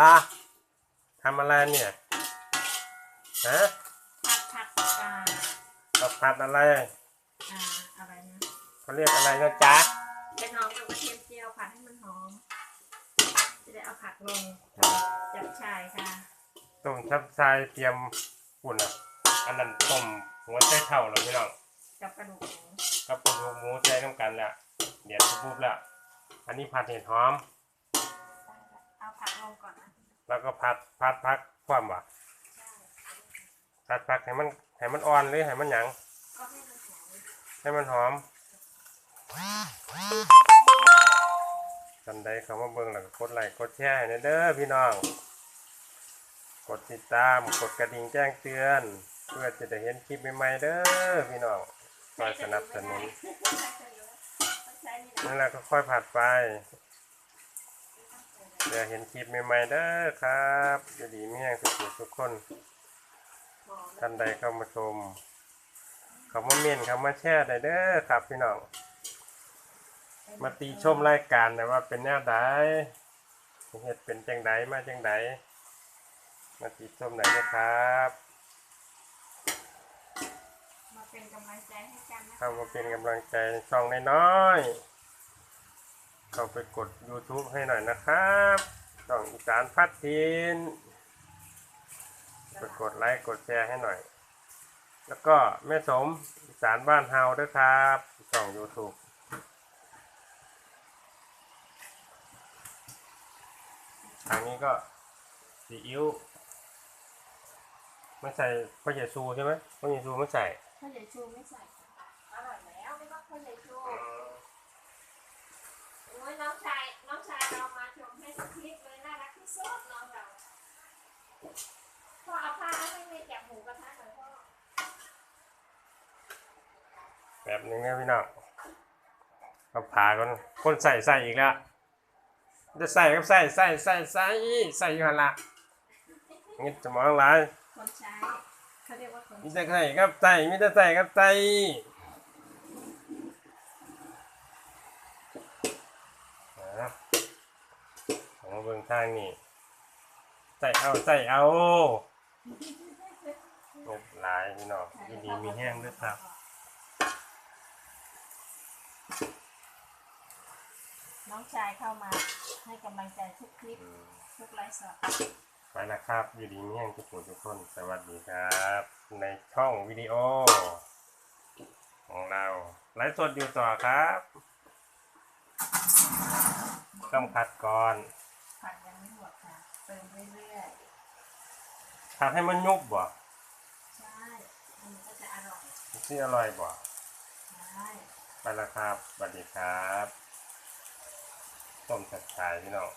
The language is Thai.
ตาทำอะไรเนี่ยฮะผัดผัดอ่าผัดผัดอะไรอ่าอะไรนะเขาเรียกอะไรนะจ๊ะเป็นหอมกับกระเทียมเจียวผัดให้มันหอม จะได้เอาผักลงจับชายค่ะต้มทับทรายเตรียมอุ่นอะอันนั้นต้มหัวไชเท่าแล้วพี่น้องกับกระดูกหมูกับกระดูกหมูใส่น้ำกันแล้วเดี๋ยวปุ๊บแล้วอันนี้ผัดเห็ดหอมเอาผัก ลงก่อนนะแล้วก็ผัดผัดพักความหวานผัดพักให้มันให้มันอ่อนหรือให้มันหยังก็ให้มันหอมให้มันหอมกันใดเขามาเบิ่งแล้วก็กดไลค์กดแชร์ให้เด้อพี่น้อง กดติดตามกดกระดิ่งแจ้งเตือน เพื่อจะได้เห็นคลิปใหม่ๆเด้อพี่น้องคอยสนับสนุนใช้นี่นะนั่นแหละก็ค่อยผัดไป เดี๋ยวเห็นคลิปใหม่ๆเด้อครับจะดีไม่แห้งสุดๆทุกคนหอมท่านใดเข้ามาชมเขามาเมียนเขามาแชร์ได้เด้อครับพี่น้อง มาตีชมรายการนะว่าเป็นแนวใดเฮ็ดเป็นจังใดมาจังใดมาตีชมไหนอยนะครับ มาเป็นกำลังใจให้กันนะเข้ามาเป็นกำลังใจช่องน้อยๆ เข้าไปกด YouTube ให้หน่อยนะครับช่องอีสานพัดทินไปกดไลค์กดแชร์ให้หน่อย แล้วก็แม่สมอีสานบ้านเฮาด้วยครับช่อง YouTube ทางนี้ก็ซีอิ๊วไม่ใส่ข้าวเหนียวซูใช่ไหมข้าวเหนียวซูไม่ใส่ข้าวเหนียวชูไม่ใส่อร่อยแล้วไม่ต้องข้าวเหนียวชู พ่อเอาผ้าให้เมย์จับหมูกระทะหน่อยพ่อแบบนึงนะพี่น้องเอาผ่าก่อนคนใส่ใส่อีกแล้วจะใส่ก็ใส่ใส่ใส่ใส่ใส่อยู่หันละงี้จะมองหลายคนใช้เขาเรียกว่าคนมีใช้แต่ใส่กับใส่มีแต่ใส่กับใส่อะของมาเบิ่งทางนี่ ใส่เอาใส่เอาเงียบหลายพี่น้องยินดีมีแห้งด้วยครับน้องชายเข้ามาให้กำลังใจทุกคลิป ทุกไลฟ์สดไปแล้วครับอยู่ดีมีแห้งทุกคนทุกคนสวัสดีครับ ในช่องวิดีโอ ของเราไลฟ์สดอยู่ต่อครับต้องพัดก่อนผัดยังไม่หมดค่ะ เติมเรื่อยพัดให้มันยุบบ่ๆ ใช่ มันก็จะอร่อย ที่อร่อยบ่ใช่ ไปแล้วครับสวัสดีครับต้มสัดชายพี่น้อง